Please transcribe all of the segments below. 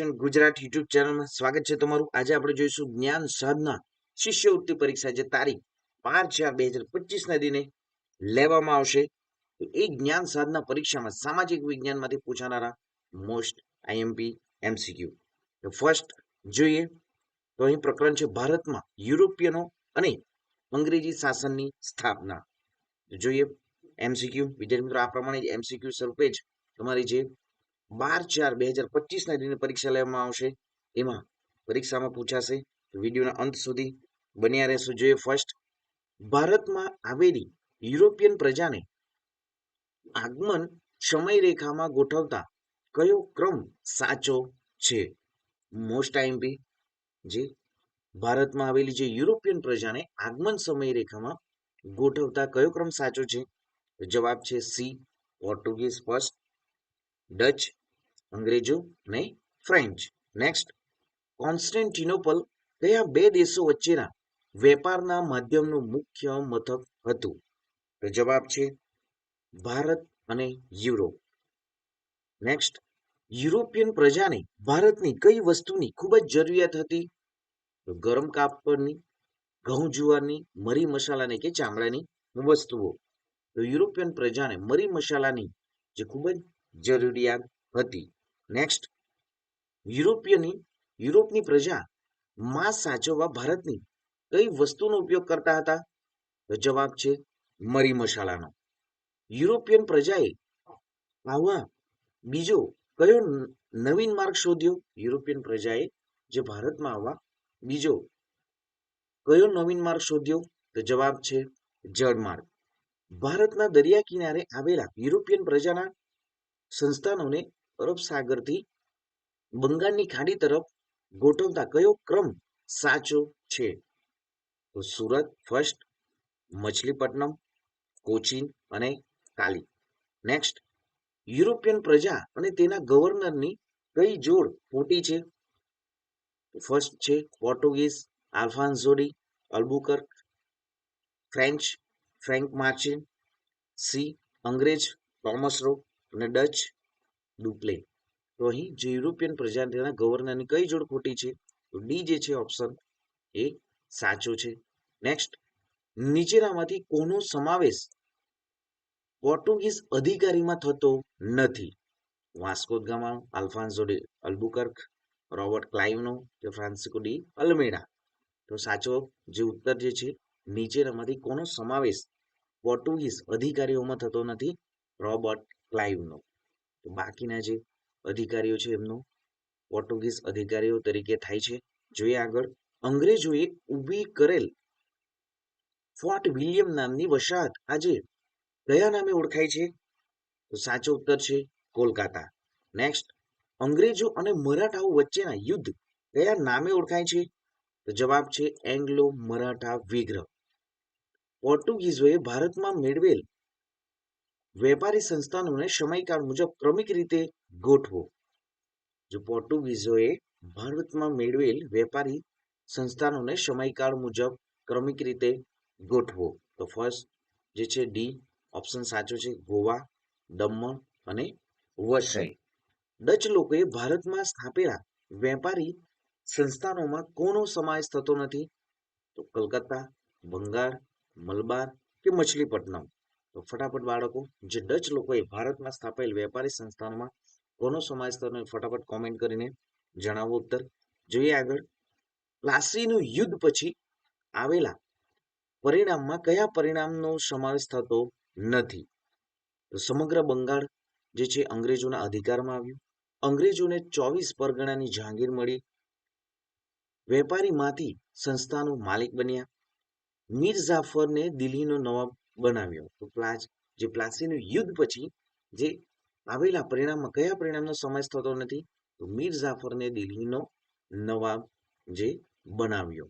Gujarat YouTube ચેનલમાં સ્વાગત છે તમારું. આજે આપણે જોઈશું જ્ઞાન સાધના શિષ્યવૃત્તિ પરીક્ષા જે તારીખ પાંચ ચાર બે હજાર પચીસ ના દિને લેવામાં આવશે. તો એ જ્ઞાન સાધના પરીક્ષામાં સામાજિક વિજ્ઞાનમાંથી પૂછાનારા મોસ્ટ આઈએમપી એમસીક્યુ ફર્સ્ટ જોઈએ, તો અહીં પ્રકરણ છે ભારતમાં યુરોપિયનો અને અંગ્રેજી શાસનની સ્થાપના. જોઈએ એમસીક્યુ વિદ્યાર્થી મિત્રો, આ પ્રમાણે એમસીક્યુ સ્વરૂપે જ તમારી જે બાર ચાર બે હજાર પચીસના દિને પરીક્ષા લેવામાં આવશે. એમાં પરીક્ષામાં પૂછાશે વિડીયોના અંત સુધી બન્યા રહેશું. જોઈએ ફર્સ્ટ ભારતમાં આવેલી યુરોપિયન પ્રજાને આગમન સમય રેખામાં ગોઠવતા કયો ક્રમ સાચો છે? મોસ્ટ આઈએમપી જે ભારતમાં આવેલી જે યુરોપિયન પ્રજાને આગમન સમય રેખામાં ગોઠવતા કયો ક્રમ સાચો છે? જવાબ છે સી, પોર્ટુગીઝ ફર્સ્ટ ડચ અંગ્રેજો અને ફ્રેન્ચ. નેક્સ્ટ કોન્સ્ટેન્ટિનોપલ કયા બે દેશો વચ્ચેના વેપારના માધ્યમનું મુખ્ય મથક હતું? તો જવાબ છે ભારત અને યુરોપ. નેક્સ્ટ યુરોપિયન પ્રજાને ભારતની કઈ વસ્તુની ખૂબ જ જરૂરિયાત હતી? તો ગરમ કાપડની, ઘઉં જુવારની, મરી મસાલાની કે ચામડાની વસ્તુઓ. તો યુરોપિયન પ્રજાને મરી મસાલાની જે ખૂબ જ જરૂરિયાત હતી. નેક્સ્ટ યુરોપિયની યુરોપની પ્રજા માંસ સાચવવા ભારતની કઈ વસ્તુનો ઉપયોગ કરતા હતા? તો જવાબ છે મરી મસાલાનો. યુરોપિયન પ્રજાએ આવા બીજો કયો નવીન માર્ગ શોધ્યો? યુરોપિયન પ્રજાએ જે ભારતમાં આવવા બીજો કયો નવીન માર્ગ શોધ્યો? તો જવાબ છે જળમાર્ગ ભારતના દરિયા કિનારે આવેલા યુરોપિયન પ્રજાના સંસ્થાનોને અરબ સાગરથી બંગાળની ખાડી તરફ ગોઠવતા કયો ક્રમ સાચો છે? તો સુરત ફર્સ્ટ મછલીપટ્ટનમ, કોચીન અને કાલી. નેક્સ્ટ યુરોપિયન પ્રજા અને તેના ગવર્નરની કઈ જોડ ખોટી છે? ફર્સ્ટ છે Portuguese Alfonso de Albuquerque, French, Frank Martin, C અંગ્રેજ થોમસ રો અને ડચ ડુપ્લે તો અહીં જે યુરોપિયન પ્રજાતિના ગવર્નરની કઈ જોડ ખોટી છે? તો ડી જે છે ઓપ્શન. એ સાચો છે. નેક્સ્ટ, નીચેનામાંથી કોનો સમાવેશ પોર્ટુગીઝ અધિકારીમાં થતો નથી? Vasco Gama Alfonso de Albuquerque, Robert ક્લાઇવનો કે ફ્રાન્સિકો ડી અલ્મેડા તો સાચો જે ઉત્તર જે છે, નીચેનામાંથી કોનો સમાવેશ પોર્ટુગીઝ અધિકારીઓમાં થતો નથી? રોબર્ટ ક્લાઇવનો. તો બાકીના જે અધિકારીઓ છે એમનો પોર્ટુગીઝ અધિકારીઓ તરીકે થાય છે. જોઈએ આગળ. અંગ્રેજોએ ઊભી કરેલ ફોર્ટ વિલિયમ નામની વસાહત આજે કયા નામે ઓળખાય છે? તો સાચો ઉત્તર છે કોલકાતા. નેક્સ્ટ અંગ્રેજો અને મરાઠાઓ વચ્ચેના યુદ્ધ કયા નામે ઓળખાય છે? તો જવાબ છે એંગ્લો મરાઠા વિગ્રહ પોર્ટુગીઝોએ ભારતમાં મેળવેલ વેપારી સંસ્થાનોને સમયકાળ મુજબ ક્રમિક રીતે ગોઠવો. જો પોર્ટુગીઝોએ ભારતમાં મેળવેલ વેપારી સંસ્થાનોને સમયકાળ મુજબ ક્રમિક રીતે ગોઠવો, તો ફર્સ્ટ જે છે ડી ઓપ્શન સાચો છે, ગોવા, દમણ અને વસઈ. ડચ લોકોએ ભારતમાં સ્થાપેલા વેપારી સંસ્થાનોમાં કોનો સમાવેશ થતો નથી? તો કલકત્તા, બંગાળ, મલબાર કે મછલીપટ્ટનમ. તો ફટાફટ બાળકો, જે ડચ લોકોએ ભારતમાં સ્થાપેલ વેપારી સંસ્થાનોમાં, કોનો સમાવેશ થયો ફટાફટ કોમેન્ટ કરીને જણાવો ઉત્તર. જોઈએ આગળ. પ્લાસીનું યુદ્ધ પછી આવેલા પરિણામમાં કયા પરિણામનો સમાવેશ થતો નથી? સમગ્ર બંગાળ જે છે અંગ્રેજોના અધિકારમાં આવ્યું. અંગ્રેજોને ચોવીસ પરગણાની જહાંગીર મળી. વેપારીમાંથી સંસ્થાનો માલિક બન્યા. મીર જાફરને દિલ્હીનો નવાબ બનાવ્યો તો પ્લાજ જે પ્લાસીનું યુદ્ધ પછી જે આવેલા પરિણામમાં કયા પરિણામનો સમાવેશ થતો નથી, તો મીર જાફરને દિલ્હીનો નવાબ જે બનાવ્યો.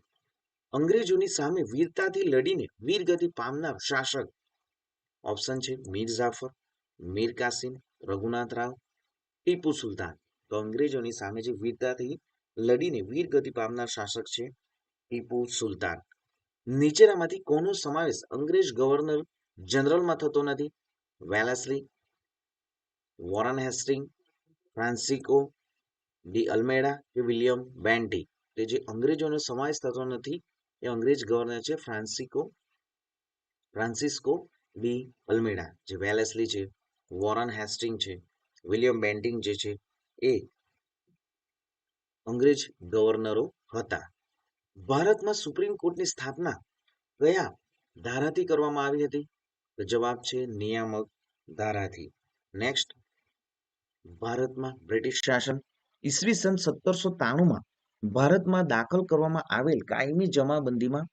અંગ્રેજોની સામે વીરતાથી લડીને વીરગતિ પામનાર શાસક ઓપ્શન છે મીર જાફર, મીર કાસિમ, રઘુનાથ રાવ, ટીપુ સુલતાન. તો અંગ્રેજોની સામે જે વીરતાથી લડીને વીરગતિ પામનાર શાસક છે ટીપુ સુલતાન. નીચેનામાંથી કોનો સમાવેશ અંગ્રેજ ગવર્નર જનરલમાં થતો નથી? Wellesley, Warren Hasting Francisco de Almeida કે વિલિયમ બેન્ટી? તે જે અંગ્રેજોનો સમાવેશ થતો નથી, એ અંગ્રેજ ગવર્નર છે ફ્રાન્સિકો ફ્રાન્સિસ્કો ડી અલ્મેડા. જે વેલેસ્લી છે, વોરન હેસ્ટિંગ છે, વિલિયમ બેન્ટિંગ જે છે, એ અંગ્રેજ ગવર્નરો હતા. ભારતમાં સુપ્રીમ કોર્ટની સ્થાપના કયા ધારાથી કરવામાં આવી હતી? તો જવાબ છે નિયામક ધારાથી. નેક્સ્ટ ભારતમાં બ્રિટિશ શાસન ઈસવીસન સત્તરસો ત્રાણુંમાં ભારતમાં દાખલ કરવામાં આવેલ કાયમી જમાબંધીમાં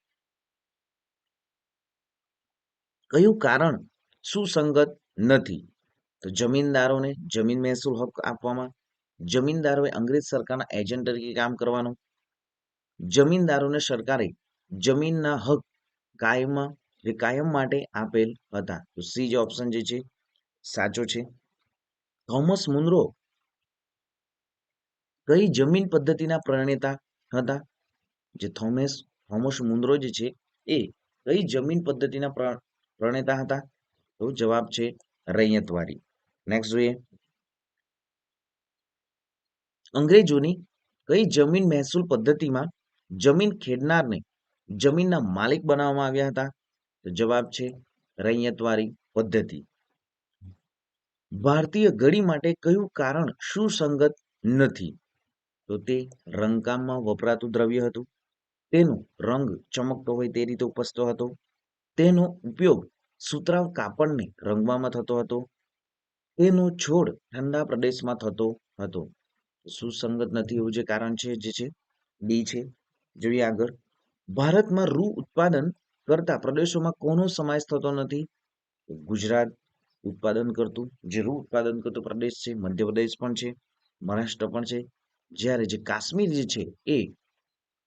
કયું કારણ સુસંગત નથી? તો જમીનદારોને જમીન મહેસૂલ હક આપવામાં, જમીનદારોએ અંગ્રેજ સરકારના એજન્ટ તરીકે કામ કરવાનું જમીનદારોને સરકારે જમીનના હક કાયમમાં કાયમ માટે આપેલ હતા. તો સી જે ઓપ્શન જે છે, સાચો છે. થોમસ મુનરો કઈ જમીન પદ્ધતિના પ્રણેતા હતા? જે થોમસ થોમસ મુનરો જે છે, એ કઈ જમીન પદ્ધતિના પ્ર- પ્રણેતા હતા? તો જવાબ છે રૈયતવારી નેક્સ્ટ જોઈએ. અંગ્રેજોની કઈ જમીન મહેસૂલ પદ્ધતિમાં જમીન ખેડનારને જમીનના માલિક બનાવવામાં આવ્યા હતા. તો જવાબ છે રૈયતવારી પદ્ધતિ. ભારતીય ઘડી માટે કયું કારણ સુસંગત નથી? તો તે રંગકામમાં વપરાતું દ્રવ્ય હતું. તેનો રંગ ચમકતો હોય તે રીતે ઉપસતો હતો. તેનો ઉપયોગ સુતરાઉ કાપડને રંગવામાં થતો હતો. તેનો છોડ ઠંડા પ્રદેશમાં થતો હતો. સુસંગત નથી એવું જે કારણ છે, જે છે? ડી છે. જોઈએ આગળ. ભારતમાં રૂ ઉત્પાદન કરતા પ્રદેશોમાં કોનો સમાવેશ થતો નથી? ગુજરાત ઉત્પાદન કરતું, જે રૂ ઉત્પાદન કરતો પ્રદેશ છે, મધ્યપ્રદેશ પણ છે, મહારાષ્ટ્ર પણ છે. જ્યારે જે કાશ્મીર જે છે, એ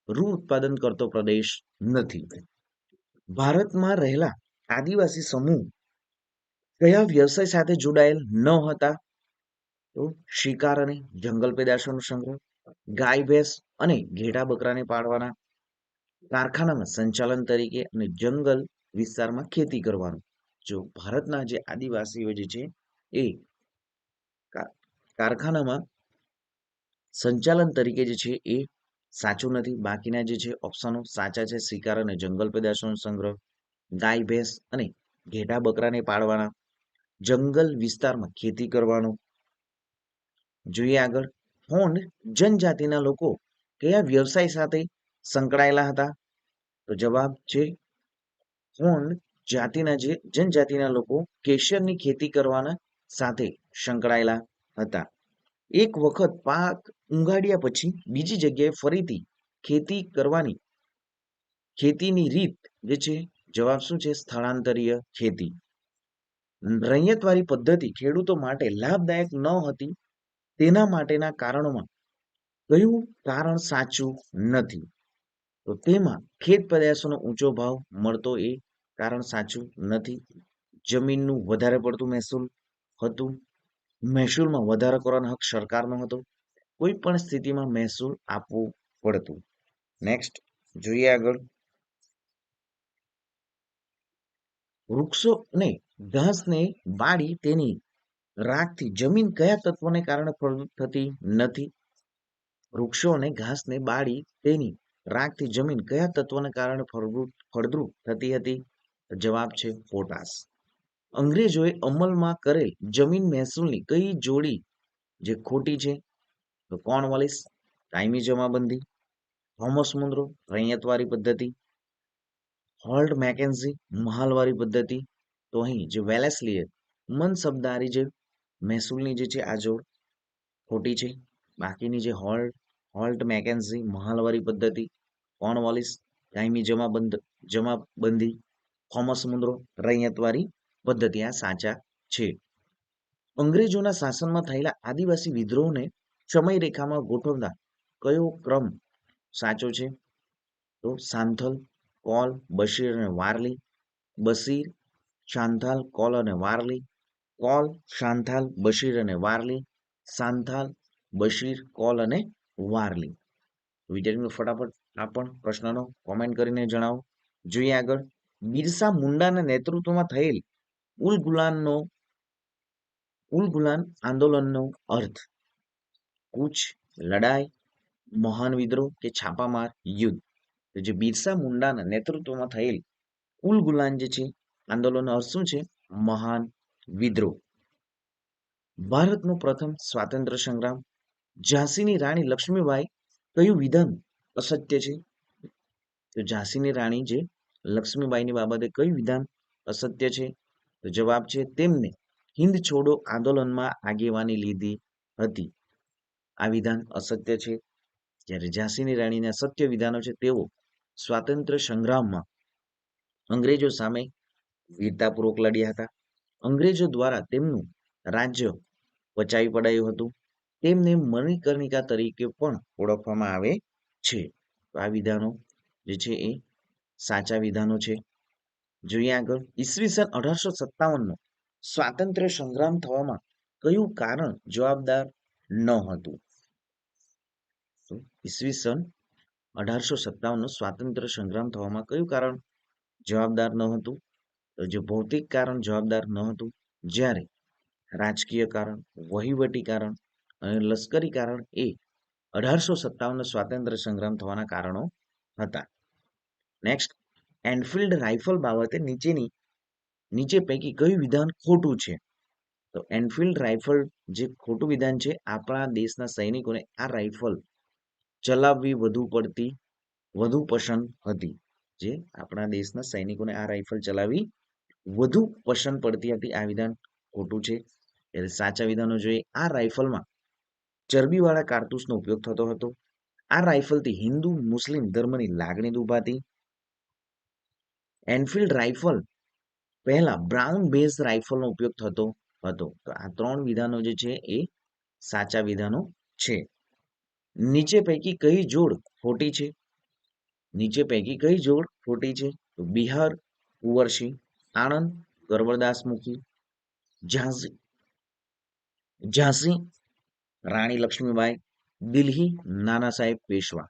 રૂ ઉત્પાદન કરતો પ્રદેશ નથી. ભારતમાં રહેલા આદિવાસી સમૂહ કયા વ્યવસાય સાથે જોડાયેલ ન હતા? તો શિકાર અને જંગલ પેદાશોનો સંગ્રહ, ગાય ભેંસ અને ઘેટા બકરાને પાળવાના કારખાનામાં સંચાલન તરીકે અને જંગલ વિસ્તારમાં ખેતી કરવાનું. જો ભારતના જે આદિવાસીઓ જે છે, એ કારખાનામાં સંચાલન તરીકે જે છે, એ સાચું નથી. બાકીના જે છે, ઓપ્શનો સાચા છે. શિકાર અને જંગલ પેદાશોનો સંગ્રહ, ગાય, ભેંસ અને ઘેટા બકરાને પાળવાના જંગલ વિસ્તારમાં ખેતી કરવાનો. જોઈએ આગળ. હોન્ડ જનજાતિના લોકો કયા વ્યવસાય સાથે સંકળાયેલા હતા? તો જવાબ છે હોન્ડ જાતિના જે, જનજાતિના લોકો કેસરની ખેતી કરવાના સાથે સંકળાયેલા હતા? એક વખત પાક ઉંઘાડ્યા પછી બીજી જગ્યાએ ફરીથી ખેતી કરવાની, ખેતીની રીત જે છે, જવાબ શું છે? સ્થળાંતરીય ખેતી. રૈયતવારી પદ્ધતિ ખેડૂતો માટે લાભદાયક ન હતી, તેના માટેના કારણોમાં કયું કારણ સાચું નથી? તો તેમાં ખેત પેદાશોનો ઊંચો ભાવ મળતો એ કારણ સાચું નથી. જમીનનું વધારે પડતું મહેસૂલ હતું. મહેસૂલમાં વધારો કરવાનો હક સરકારનો હતો. કોઈ પણ સ્થિતિમાં મહેસૂલ આપવું પડતું. નેક્સ્ટ જોઈએ આગળ. વૃક્ષો ને ઘાસને બાળી તેની રાખથી જમીન કયા તત્વોને કારણે ફળદ્રુપ થતી નથી? વૃક્ષો અને ઘાસને બાળી તેની રાખથી જમીન કયા તત્વને કારણે ફળદ્રુપ ફળદ્રુપ થતી હતી? જવાબ છે પોટાશ. અંગ્રેજોએ અમલમાં કરેલ જમીન મહેસૂલની કઈ જોડી જે ખોટી છે? તો કોર્નવાલિસ કાયમી જમાબંધી? થોમસ મુન્દ્રો? રૈયતવારી પદ્ધતિ? Halt McKenzie? મહાલવારી પદ્ધતિ? તો અહીં જે વેલેસ્લીએ મનસબદારી જે મહેસૂલની જે છે આ જોડ, ખોટી છે? બાકીની જે હોલ્ટ હોલ્ટ મેકેન્સી મહાલવારી પદ્ધતિ કોર્નવોલિસ કાયમી જમાબંધ જમાબંધી થોમસ મુન્દ્રો રૈયતવારી પદ્ધતિ આ સાચા છે. અંગ્રેજોના શાસનમાં થયેલા આદિવાસી વિદ્રોહને સમયરેખામાં ગોઠવતા કયો ક્રમ સાચો છે? તો સાંથલ, કોલ, બશીર અને વારલી, બશીર શાંથાલ કોલ અને વારલી, કોલ શાંથાલ બશીર અને વારલી, સાંથાલ, બશીર, કોલ અને વારલી વિદ્યાર્થીઓ, ફટાફટ આ પણ પ્રશ્નનો કોમેન્ટ કરીને જણાવો. જોઈએ આગળ. બિરસા મુંડાના નેતૃત્વમાં થયેલ ઉલ ગુલાનનો ઉલ ગુલાન આંદોલનનો અર્થ. કૂચ, લડાઈ, મહાન વિદ્રોહ કે છાપામાર યુદ્ધ. જે બિરસા મુંડાના નેતૃત્વમાં થયેલ ઉલ ગુલાન જે છે, આંદોલનનો અર્થ શું છે? મહાન વિદ્રોહ. ભારતનો પ્રથમ સ્વાતંત્ર્ય સંગ્રામ ઝાંસીની રાણી લક્ષ્મીબાઈ કયું વિધાન અસત્ય છે? તો ઝાંસીની રાણી જે લક્ષ્મીબાઈની બાબતે કયું વિધાન અસત્ય છે? તો જવાબ છે તેમને હિન્દ છોડો આંદોલનમાં આગેવાની લીધી હતી. આ વિધાન અસત્ય છે. જ્યારે ઝાંસીની રાણીના સત્ય વિધાનો છે તેઓ સ્વાતંત્ર્ય સંગ્રામમાં અંગ્રેજો સામે વીરતાપૂર્વક લડ્યા હતા. અંગ્રેજો દ્વારા તેમનું રાજ્ય વચાવી પડાયું હતું. તેમને મણિકર્ણિકા તરીકે પણ ઓળખવામાં આવે છે. આ વિધાનો જે છે એ સાચા વિધાનો છે. જોઈએ આગળ. ઈસવીસન અઢારસો સત્તાવનનો સ્વાતંત્ર્ય સંગ્રામ થવામાં કયું કારણ જવાબદાર ન હતું? ઈસવીસન અઢારસો સત્તાવનનો સ્વાતંત્ર્ય સંગ્રામ થવામાં કયું કારણ જવાબદાર ન હતું? તો જે ભૌતિક કારણ જવાબદાર ન હતું, જ્યારે રાજકીય કારણ, વહીવટી કારણ અને લશ્કરી કારણ એ અઢારસો સત્તાવનનો સ્વાતંત્ર્ય સંગ્રામ થવાના કારણો હતા. નેક્સ્ટ એનફિલ્ડ રાઇફલ બાબતે નીચેની, નીચે પૈકી કયું વિધાન ખોટું છે? તો એનફિલ્ડ રાઇફલ જે ખોટું વિધાન છે, આપણા દેશના સૈનિકોને આ રાઇફલ ચલાવવી વધુ પડતી, વધુ પસંદ હતી. જે આપણા દેશના સૈનિકોને આ રાઇફલ ચલાવવી વધુ પસંદ પડતી હતી. આ વિધાન ખોટું છે. એટલે સાચા વિધાનો જોઈએ. આ રાઇફલમાં ચરબીવાળા કારતૂસનો ઉપયોગ થતો હતો. આ રાઇફલથી હિન્દુ, મુસ્લિમ ધર્મની લાગણી દુભાતી એનફિલ્ડ રાઇફલ પહેલા બ્રાઉન બેઝ રાઇફલનો ઉપયોગ થતો હતો. તો આ ત્રણ વિધાનો જે છે એ સાચા વિધાનો છે. નીચે પૈકી કઈ જોડ ખોટી છે? નીચે પૈકી કઈ જોડ ખોટી છે? બિહાર કુંવરસિંહ આણંદ ગરબરદાસ મુખી ઝાંસી. ઝાંસી રાણી લક્ષ્મીબાઈ, દિલ્હી નાના સાહેબ પેશવા.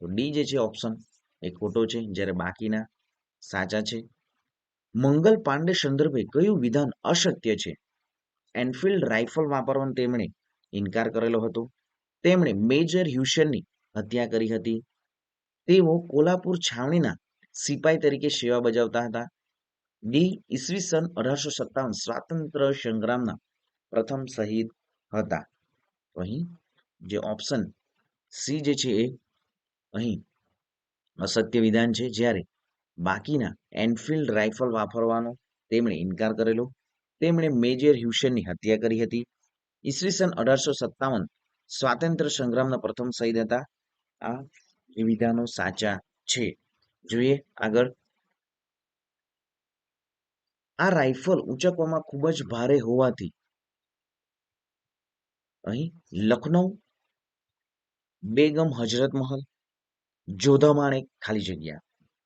તો ડી જે છે ઓપ્શન. એ ખોટો છે, જ્યારે બાકીના સાચા છે. મંગલ પાંડે સંદર્ભે કયું વિધાન અશક્ય છે? એનફિલ્ડ રાઇફલ વાપરવાનો તેમણે ઇનકાર કરેલો હતો. તેમણે મેજર હ્યુશનની હત્યા કરી હતી. તેઓ કોલ્હાપુર છાવણીના સિપાઈ તરીકે સેવા બજાવતા હતા. ડી ઈસવીસન અઢારસો સત્તાવન સ્વાતંત્ર્ય સંગ્રામના પ્રથમ શહીદ હતા. તો અહીં જે ઓપ્શન સી જે છે એ અહીં અસત્ય વિધાન છે. જ્યારે બાકીના એનફિલ્ડ રાઇફલ વાપરવાનો તેમણે ઇનકાર કરેલો, તેમણે મેજર હ્યુશનની હત્યા કરી હતી. ઈસવીસન અઢારસો સત્તાવન સ્વાતંત્ર્ય સંગ્રામના પ્રથમ શહીદ હતા. આ વિધાનો સાચા છે. જોઈએ આગળ. આ રાઇફલ ઉંચકવામાં ખૂબ જ ભારે હોવાથી અહીં લખનૌ, બેગમ હજરત મહલ જોધામાણેક ખાલી જગ્યા.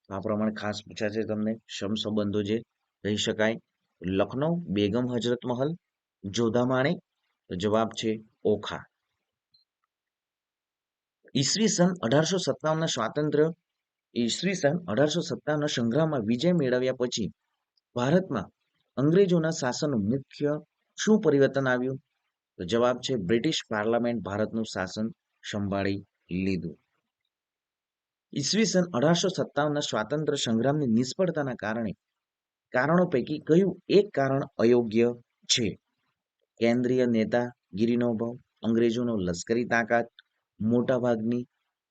આ પ્રમાણે ખાસ પૂછાશે તમને, સમ સંબંધો જે કહી શકાય. લખનઉ બેગમ હજરત મહલ જોધામાણેક તો જવાબ છે ઓખા. ઈસવીસન અઢારસો સત્તાવનના સ્વાતંત્ર્ય ઈસવીસન અઢારસો સત્તાવનના સંગ્રામમાં વિજય મેળવ્યા પછી ભારતમાં અંગ્રેજોના શાસનનું મુખ્ય શું પરિવર્તન આવ્યું? તો જવાબ છે બ્રિટિશ પાર્લામેન્ટ ભારતનું શાસન સંભાળી લીધું. ઈસવીસન અઢારસો સત્તાવનના સ્વાતંત્ર્ય સંગ્રામની નિષ્ફળતાના કારણે કારણો પૈકી કયું એક કારણ અયોગ્ય છે? કેન્દ્રીય નેતાગીરીનો ભાવ, અંગ્રેજોનો લશ્કરી તાકાત, મોટાભાગની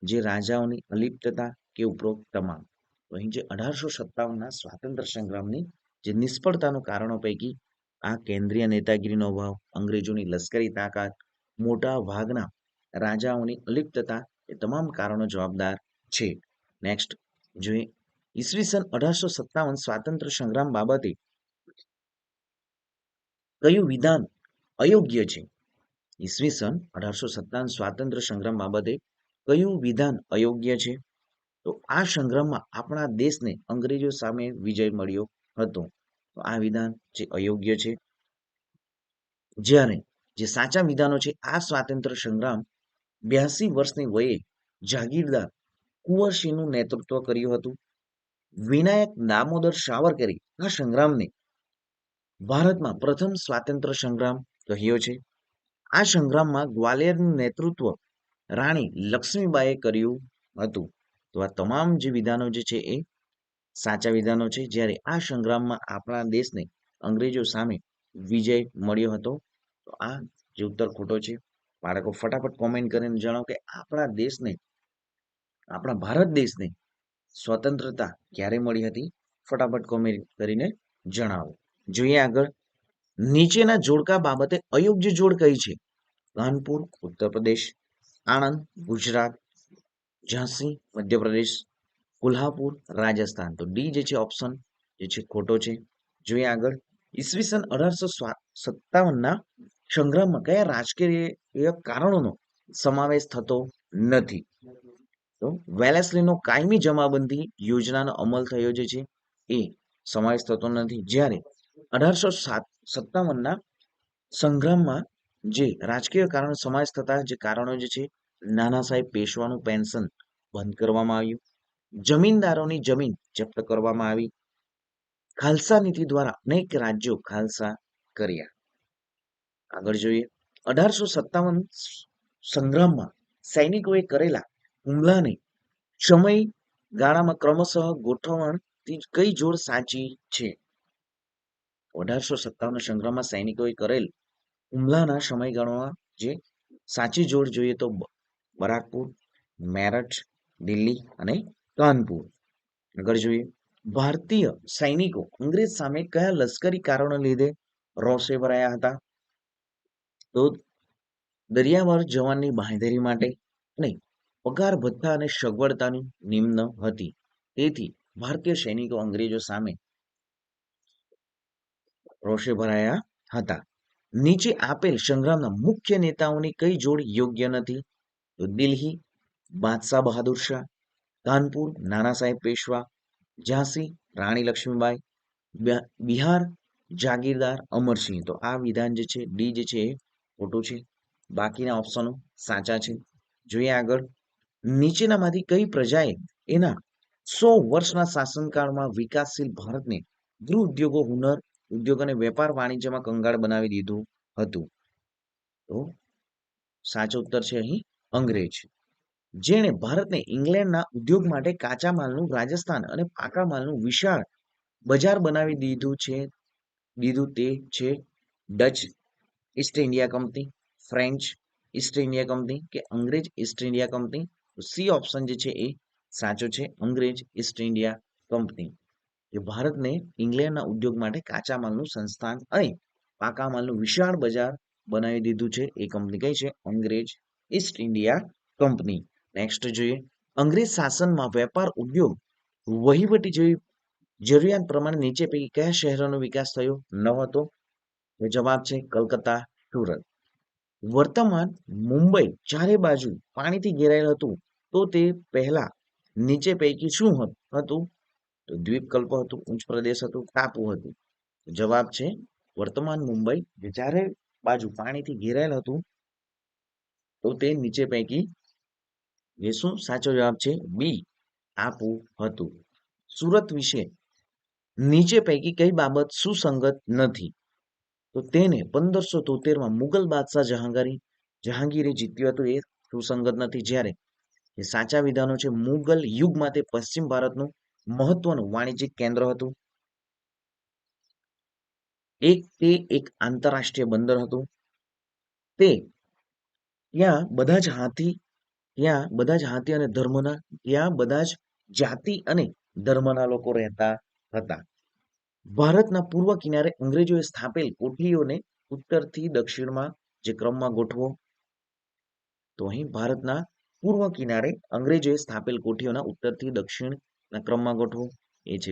જે રાજાઓની અલિપ્તતા કે ઉપરોક્ત તમામ. અહીં જે અઢારસો સત્તાવનના સ્વાતંત્ર્ય સંગ્રામની જે નિષ્ફળતાનું કારણો પૈકી આ કેન્દ્રીય નેતાગીરીનો અભાવ, અંગ્રેજોની લશ્કરી તાકાત, મોટા ભાગના રાજાઓની અલિપ્તતા એ તમામ કારણો જવાબદાર છે. નેક્સ્ટ જોઈએ. ઈસવીસન અઢારસો સત્તાવન સ્વાતંત્ર્ય સંગ્રામ બાબતે કયું વિધાન અયોગ્ય છે? ઈસવીસન અઢારસો સત્તાવન સ્વાતંત્ર્ય સંગ્રામ બાબતે કયું વિધાન અયોગ્ય છે? તો આ સંગ્રામમાં આપણા દેશને અંગ્રેજો સામે વિજય મળ્યો હતો. તો આ વિધાન જે અયોગ્ય છે. જ્યારે જે સાચા વિધાનો છે, આ સ્વાતંત્ર્ય સંગ્રામ બ્યાસી વર્ષની વયે જાગીરદાર કુંવરસિંહનું નેતૃત્વ કર્યું હતું. વિનાયક દામોદર સાવરકરે આ સંગ્રામને ભારતમાં પ્રથમ સ્વાતંત્ર્ય સંગ્રામ કહ્યો છે. આ સંગ્રામમાં ગ્વાલિયરનું નેતૃત્વ રાણી લક્ષ્મીબાઈએ કર્યું હતું. તો આ તમામ જે વિધાનો જે છે એ સાચા વિધાનો છે. જ્યારે આ સંગ્રામમાં આપણા દેશને અંગ્રેજો સામે વિજય મળ્યો હતો, તો આ જે ઉત્તર ખોટો છે, બાળકો ફટાફટ કોમેન્ટ કરીને જણાવો કે આપણા દેશને, આપણા ભારત દેશને સ્વતંત્રતા ક્યારે મળી હતી? ફટાફટ કોમેન્ટ કરીને જણાવો. જોઈએ આગળ. નીચેના જોડકા બાબતે અયોગ્ય જોડ કઈ છે? કાનપુર, ઉત્તર પ્રદેશ, આણંદ, ગુજરાત, ઝાંસી, મધ્યપ્રદેશ કોલ્હાપુર, રાજસ્થાન. તો ડી જે છે ઓપ્શન જે છે ખોટો છે. જોઈએ આગળ. ઈસવીસન અઢારસો સત્તાવનના સંગ્રામમાં કયા રાજકીય કારણોનો સમાવેશ થતો નથી? તો વેલેસ્લીનો કાયમી જમાબંધી યોજનાનો અમલ થયો જે છે, એ સમાવેશ થતો નથી. જ્યારે અઢારસો સાત, સત્તાવનના સંગ્રામમાં જે રાજકીય કારણો સમાવેશ થતા, જે કારણો જે છે, નાના સાહેબ પેશવાનું પેન્શન બંધ કરવામાં આવ્યું. જમીનદારોની જમીન જપ્ત કરવામાં આવી. ખાલસા નીતિ દ્વારા અનેક રાજ્યો ખાલસા કર્યા. આગળ જોઈએ. અઢારસો સત્તાવન સંગ્રામમાં સૈનિકોએ કરેલા હુમલાને સમય ગાળામાં ક્રમશઃ ગોઠવણ કઈ જોડ સાચી છે? અઢારસો સત્તાવન સંગ્રામમાં સૈનિકોએ કરેલ હુમલાના સમયગાળામાં જે સાચી જોડ જોઈએ તો બરાકપુર, મેરઠ, દિલ્હી અને કાનપુર. આગળ જોઈએ. ભારતીય સૈનિકો અંગ્રેજ સામે કયા લશ્કરી કારણો લીધે રોષે ભરાયા હતા? તો દરિયાવાર જવાનની બાંહેધરી માટે અને પગાર, ભથ્થા અને સગવડતાની નિમ્ન હતી. તેથી ભારતીય સૈનિકો અંગ્રેજો સામે રોષે ભરાયા હતા. નીચે આપેલ સંગ્રામના મુખ્ય નેતાઓની કઈ જોડ યોગ્ય નથી? તો દિલ્હી, બાદશાહ બહાદુર શાહ કાનપુર, નાના સાહેબ પેશવા, ઝાંસી, રાણી લક્ષ્મીબાઈ બિહાર જાગીરદાર અમરસિંહ. તો આ વિધાન જે છે, ડી જે છે એ ખોટું છે. બાકીના ઓપ્શનો સાચા છે. જોઈએ આગળ. નીચેનામાંથી કઈ પ્રજાએ એના સો વર્ષના શાસનકાળમાં વિકાસશીલ ભારતને ગૃહ ઉદ્યોગો, હુનર ઉદ્યોગ અને વેપાર વાણિજ્યમાં કંગાળ બનાવી દીધું હતું? તો સાચો ઉત્તર છે અહીં અંગ્રેજ. જેણે ભારતને ઇંગ્લેન્ડના ઉદ્યોગ માટે કાચા માલનું રાજસ્થાન અને પાકા માલનું વિશાળ બજાર બનાવી દીધું છે, દીધું તે છે Dutch East India Company French East India Company કે અંગ્રેજ East India Company C option જે છે એ સાચો છે, અંગ્રેજ ઈસ્ટ ઇન્ડિયા કંપની કે ભારતને ઇંગ્લેન્ડના ઉદ્યોગ માટે કાચા માલનું સંસ્થાન અને પાકા માલનું વિશાળ બજાર બનાવી દીધું છે. એ કંપની કઈ છે? અંગ્રેજ ઈસ્ટ ઇન્ડિયા કંપની નેક્સ્ટ જોઈએ, અંગ્રેજ શાસનમાં વેપાર ઉદ્યોગ વહીવટી જેવી જરૂરિયાત પ્રમાણે નીચે પૈકી કયા શહેરોનો વિકાસ થયો? ન હતો. તો જવાબ છે કલકત્તા, સુરત. વર્તમાન મુંબઈ ચારે બાજુ પાણીથી ઘેરાયેલ હતું. તો તે પહેલા નીચે પૈકી શું હતું તો દ્વીપકલ્પ હતું, ઉચ્ચ પ્રદેશ હતું, ટાપુ હતું. જવાબ છે વર્તમાન મુંબઈ, જે ચારે બાજુ પાણીથી ઘેરાયેલ હતું. તો તે નીચે પૈકી એ શું સાચો જવાબ છે? બી આપવું હતું. સુરત વિશે નીચે પૈકી કઈ બાબત સુસંગત નથી. તો તેને પંદરસો તોતેરમાં મુગલ બાદશાહ જહાંગીરી, જહાંગીરે જીત્યું હતું એ સુસંગત નથી. જ્યારે એ સાચા વિધાનો છે, મુગલ યુગમાં તે પશ્ચિમ ભારતનું મહત્વનું વાણિજ્યિક કેન્દ્ર હતું. એક તે એક આંતરરાષ્ટ્રીય બંદર હતું. તે ત્યાં બધા જ હાથી ત્યાં બધા જ હાથી અને ધર્મના, ત્યાં બધા જ જાતિ અને ધર્મના લોકો રહેતા હતા. ભારતના પૂર્વ કિનારે અંગ્રેજોએ સ્થાપેલ કોઠીઓને ઉત્તરથી દક્ષિણમાં જે ક્રમમાં ગોઠવો. તો અહીં ભારતના પૂર્વ કિનારે અંગ્રેજોએ સ્થાપેલ કોઠીઓના ઉત્તરથી દક્ષિણના ક્રમમાં ગોઠવો. એ છે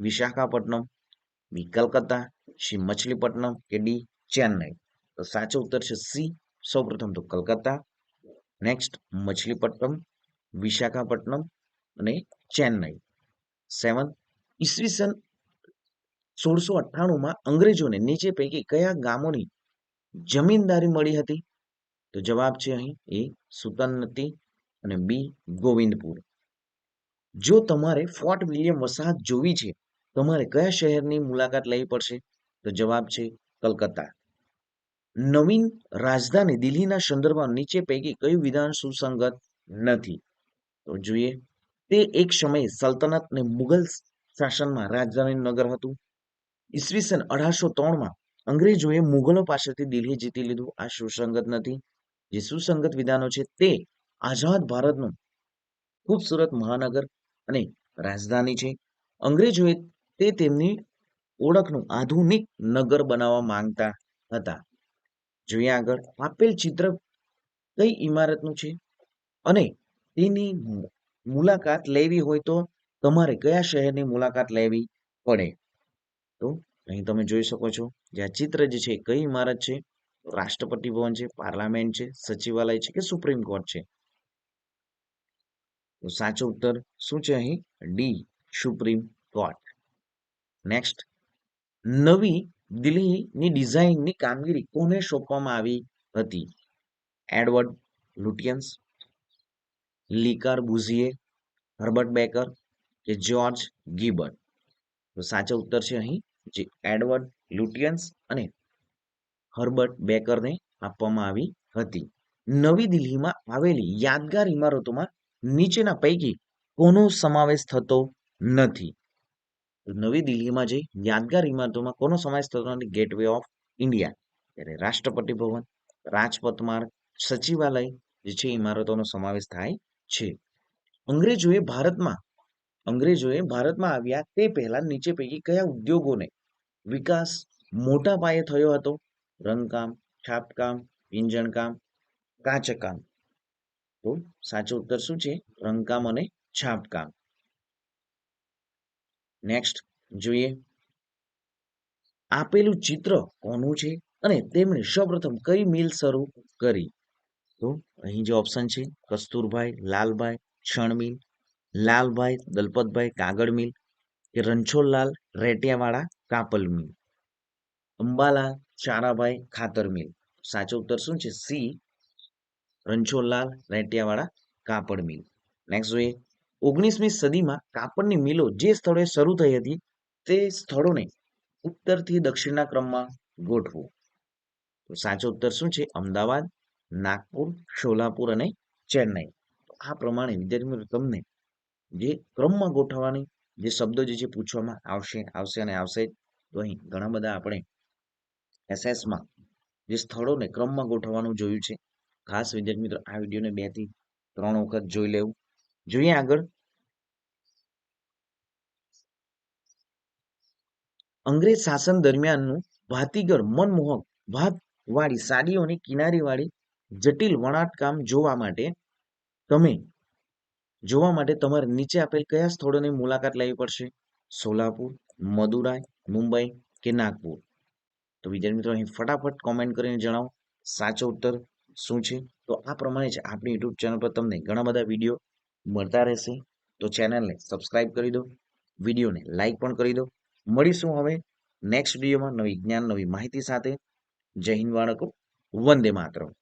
વિશાખાપટ્ટનમ, બી કલકત્તા, સી મછલીપટ્ટનમ કે ડી ચેન્નઈ. તો સાચો ઉત્તર છે સી. સૌપ્રથમ તો કલકત્તા નેક્સ્ટ મછલીપટ્ટનમ વિશાખાપટ્ટનમ અને ચેન્નઈ સેવન ઈસવીસન સોળસો અઠ્ઠાણુંમાં અંગ્રેજોને નીચે પૈકી કયા ગામોની જમીનદારી મળી હતી? તો જવાબ છે અહીં એ સુતનતી અને બી ગોવિંદપુર. જો તમારે ફોર્ટ વિલિયમ વસાહત જોવી છે, તમારે કયા શહેરની મુલાકાત લેવી પડશે? તો જવાબ છે કલકત્તા. નવીન રાજધાની દિલ્હીના સંદર્ભમાં નીચે પૈકી કયું વિધાન સુસંગત નથી? તો જોઈએ, તે એક સમયે સલ્તનત અને મુઘલ શાસનમાં રાજધાની નગર હતું. ઈસવીસન અઢારસો ત્રણમાં અંગ્રેજોએ મુઘલો પાસેથી દિલ્હી જીતી લીધું. આ સુસંગત નથી. જે સુસંગત વિધાનો છે તે આઝાદ ભારતનું ખૂબસૂરત મહાનગર અને રાજધાની છે. અંગ્રેજોએ તે તેમની ઓળખનું આધુનિક નગર બનાવવા માંગતા હતા. જોઈએ આગળ. આપેલ ચિત્ર કઈ ઇમારતનું છે? અને તેની મુલાકાત લેવી હોય તો તમારે કયા શહેરની મુલાકાત લેવી પડે? તો અહીં તમે જોઈ શકો છો જે આ ચિત્ર જે છે, કઈ ઇમારત છે? રાષ્ટ્રપતિ ભવન છે, પાર્લામેન્ટ છે, સચિવાલય છે કે સુપ્રીમ કોર્ટ છે? તો સાચો ઉત્તર શું છે અહીં? D, supreme court. નેક્સ્ટ. નવી દિલ્હીની ડિઝાઇનની કામગીરી કોને સોંપવામાં આવી હતી? એડવર્ડ લુટિયન્સ, લીકર બુઝીએ, હર્બર્ટ બેકર કે જ્યોર્જ ગીબર્ટ? તો સાચો ઉત્તર છે અહીં જે એડવર્ડ લુટિયન્સ અને હર્બર્ટ બેકરને આપવામાં આવી હતી. નવી દિલ્હીમાં આવેલી યાદગાર ઇમારતોમાં નીચેના પૈકી કોનો સમાવેશ થતો નથી? નવી દિલ્હીમાં જે યાદગાર ઇમારતોમાં કોનો સમાવેશ થતો નથી? ગેટવે ઓફ ઇન્ડિયા ત્યારે રાષ્ટ્રપતિ ભવન, રાજપથ માર્ગ, સચિવાલય જે છે, ઇમારતોનો સમાવેશ થાય છે. અંગ્રેજોએ ભારતમાં અંગ્રેજોએ ભારતમાં આવ્યા તે પહેલા નીચે પૈકી કયા ઉદ્યોગોને વિકાસ મોટા પાયે થયો હતો? રંગકામ, છાપકામ, ઇંજણકામ, કાચકામ. તો સાચો ઉત્તર શું છે? રંગકામ અને છાપકામ. નેક્સ્ટ જોઈએ. આપેલું ચિત્ર કોનું છે અને તેમણે સૌપ્રથમ કઈ મિલ શરૂ કરી? તો અહીં જે ઓપ્શન છે, કસ્તુરભાઈ લાલભાઈ છણ મિલ, લાલભાઈ દલપતભાઈ કાગળ મિલ, કે રણછોડલાલ રેટિયાવાળા કાપલ મિલ, અંબાલાલ ચારાભાઈ ખાતર મિલ. સાચો ઉત્તર શું છે? સી, રણછોડલાલ રેટિયાવાળા કાપડ મિલ. નેક્સ્ટ જોઈએ. ઓગણીસમી સદીમાં કાપડની મિલો જે સ્થળે શરૂ થઈ હતી તે સ્થળોને ઉત્તરથી દક્ષિણના ક્રમમાં ગોઠવો. તો સાચો ઉત્તર શું છે? અમદાવાદ, નાગપુર, શોલાપુર અને ચેન્નઈ. આ પ્રમાણે વિદ્યાર્થી તમને જે ક્રમમાં ગોઠવવાની જે શબ્દો જે છે પૂછવામાં આવશે આવશે અને આવશે તો અહીં ઘણા બધા આપણે એસએસમાં જે સ્થળોને ક્રમમાં ગોઠવવાનું જોયું છે. ખાસ વિદ્યાર્થી મિત્રો આ વિડીયોને બેથી ત્રણ વખત જોઈ લેવું. જોઈએ આગળ અંગ્રેજ શાસન દરમિયાનનું ભાતીગર મનમોહક ભાત વાળી સાડીઓની કિનારીવાળી જટિલ વણાટકામ જોવા માટે તમે, જોવા માટે તમારે નીચે આપેલ કયા સ્થળોની મુલાકાત લેવી પડશે? સોલાપુર, મદુરાઈ, મુંબઈ કે નાગપુર? તો વિદ્યાર્થી મિત્રો, અહીં ફટાફટ કોમેન્ટ કરીને જણાવો. સાચો ઉત્તર શું છે? તો આ પ્રમાણે જ આપણી યુટ્યુબ ચેનલ પર તમને ઘણા બધા વીડિયો મળતા રહેશે. તો ચેનલને સબસ્ક્રાઈબ કરી દો, વિડીયોને લાઈક પણ કરી દો. મળીશું હવે નેક્સ્ટ વિડીયોમાં નવી જ્ઞાન નવી માહિતી સાથે. જય હિન્દ બાળકો. વંદે માતરમ.